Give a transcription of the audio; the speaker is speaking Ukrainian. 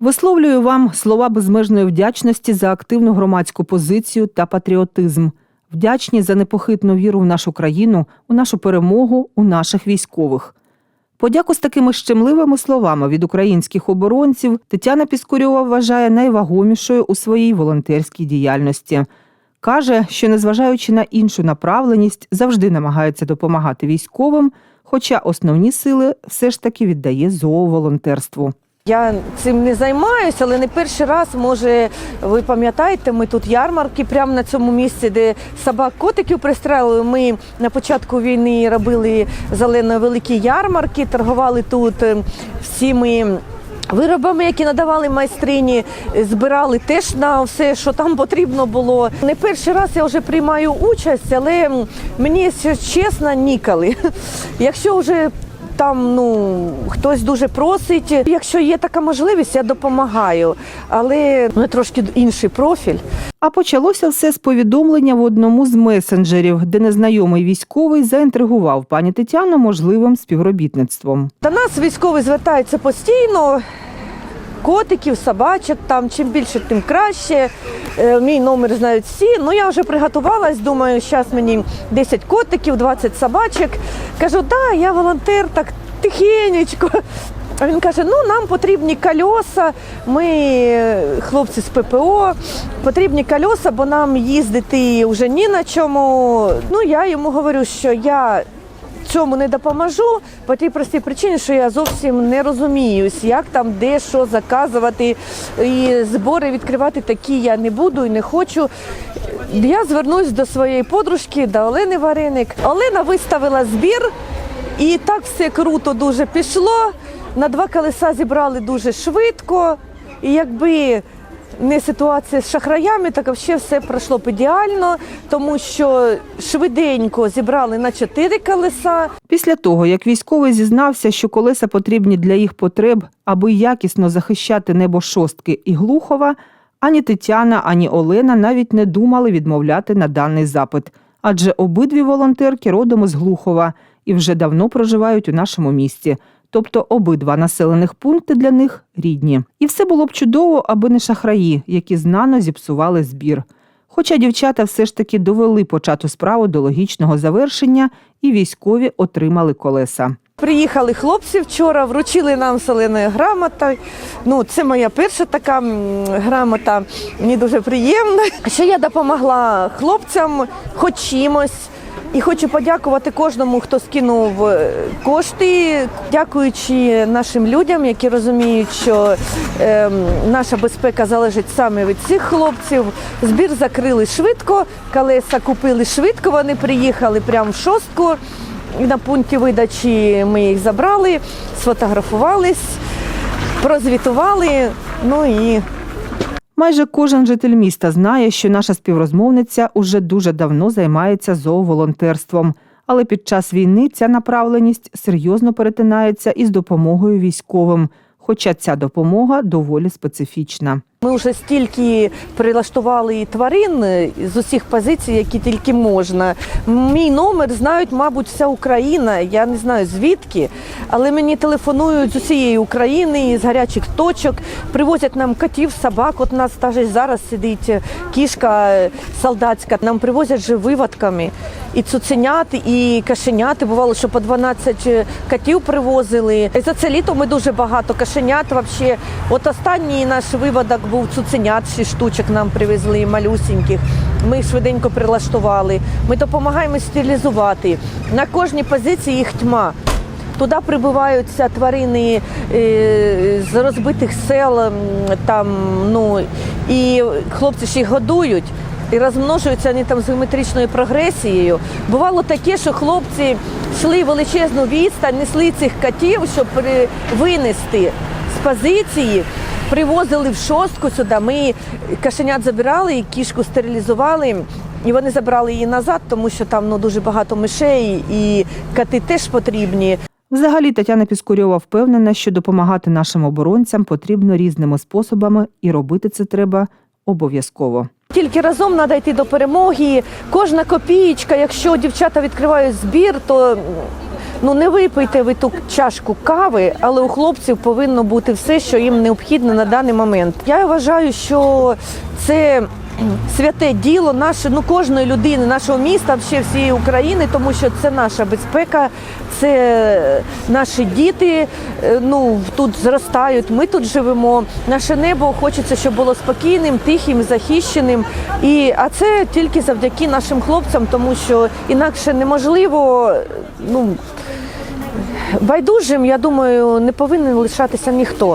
Висловлюю вам слова безмежної вдячності за активну громадську позицію та патріотизм. Вдячні за непохитну віру в нашу країну, у нашу перемогу, у наших військових. Подяку з такими щемливими словами від українських оборонців Тетяна Піскурьова вважає найвагомішою у своїй волонтерській діяльності. Каже, що незважаючи на іншу направленість, завжди намагається допомагати військовим, хоча основні сили все ж таки віддає зооволонтерству. Я цим не займаюся, але не перший раз, може, ви пам'ятаєте, ми тут ярмарки прямо на цьому місці, де собак котиків пристрелили. Ми на початку війни робили зелено великі ярмарки, торгували тут е, всіми. Виробами, які надавали майстрині, збирали теж на все, що там потрібно було. Не перший раз я вже приймаю участь, але мені, чесно, ніколи. Якщо вже там ну хтось дуже просить. Якщо є така можливість, я допомагаю. Але ну, трошки інший профіль. А почалося все з повідомлення в одному з месенджерів, де незнайомий військовий заінтригував пані Тетяну можливим співробітництвом. До нас військовий звертається постійно. Котиків, собачок, там чим більше, тим краще. Е, Мій номер знають всі. Ну я вже приготувалась. Думаю, зараз мені 10 котиків, 20 собачок. Кажу, да, я волонтер, так тихенечко. А він каже: ну нам потрібні кольоса. Ми е, хлопці з ППО, потрібні кольоса, бо нам їздити вже ні на чому. Ну я йому говорю, що я цьому не допоможу по тій простій причині, що я зовсім не розуміюсь, як там де що заказувати. І збори відкривати такі я не буду і не хочу. Я звернусь до своєї подружки, до Олени Вареник. Олена виставила збір, і так все круто дуже пішло. На два колеса зібрали дуже швидко. І якби не ситуація з шахраями, так взагалі все пройшло б ідеально, тому що швиденько зібрали на чотири колеса. Після того, як військовий зізнався, що колеса потрібні для їх потреб, аби якісно захищати небо шостки і Глухова, ані Тетяна, ані Олена навіть не думали відмовляти на даний запит, адже обидві волонтерки родом із Глухова і вже давно проживають у нашому місті. Тобто обидва населених пункти для них рідні. І все було б чудово, аби не шахраї, які знано зіпсували збір. Хоча дівчата все ж таки довели почату справу до логічного завершення, і військові отримали колеса. Приїхали хлопці вчора, вручили нам соленою грамотою. Ну, це моя перша така грамота. Мені дуже приємно. Що я допомогла хлопцям хоч чимось. І хочу подякувати кожному, хто скинув е, кошти, дякуючи нашим людям, які розуміють, що ем, наша безпека залежить саме від цих хлопців. Збір закрили швидко, колеса купили швидко. Вони приїхали прямо в шостку. На пункті видачі ми їх забрали, сфотографувались, прозвітували. Ну і Майже кожен житель міста знає, що наша співрозмовниця уже дуже давно займається зооволонтерством. Але під час війни ця направленість серйозно перетинається із допомогою військовим, хоча ця допомога доволі специфічна. Ми вже стільки прилаштували тварин е, з усіх позицій, які тільки можна. Мій номер знають, мабуть, вся Україна. Я не знаю звідки, але мені телефонують з усієї України, з гарячих точок, привозять нам котів, собак. От нас навіть зараз сидить кішка е, солдатська. Нам привозять же виводками. І цуценят, і кашенят. Бувало, що по 12 котів привозили. І за це літо ми дуже багато кашенят. Вообще, от останній наш виводок був цуценят, 6 штучок нам привезли, малюсіньких. Ми їх швиденько прилаштували. Ми допомагаємо стерилізувати. На кожній позиції їх тьма. Туди прибуваються тварини е, з розбитих сел, там, ну, і хлопці ж їх годують. І розмножуються вони там з геометричною прогресією. Бувало таке, що хлопці йшли величезну відстань, несли цих котів, щоб винести з позиції, привозили в шостку сюди. Ми кашенят забирали, і кішку стерилізували. І вони забрали її назад, тому що там ну, дуже багато мишей, і коти теж потрібні. Взагалі, Тетяна Піскурьова впевнена, що допомагати нашим оборонцям потрібно різними способами, і робити це треба обов'язково. Тільки разом треба йти до перемоги. Кожна копієчка, якщо дівчата відкривають збір, то ну не випийте ви ту чашку кави, але у хлопців повинно бути все, що їм необхідно на даний момент. Я вважаю, що це святе діло наше, ну кожної людини, нашого міста, ще всієї України, тому що це наша безпека, це наші діти е, ну, тут зростають, ми тут живемо. Наше небо хочеться, щоб було спокійним, тихим, захищеним. І, а це тільки завдяки нашим хлопцям, тому що інакше неможливо. Ну, Байдужим, я думаю, не повинен лишатися ніхто.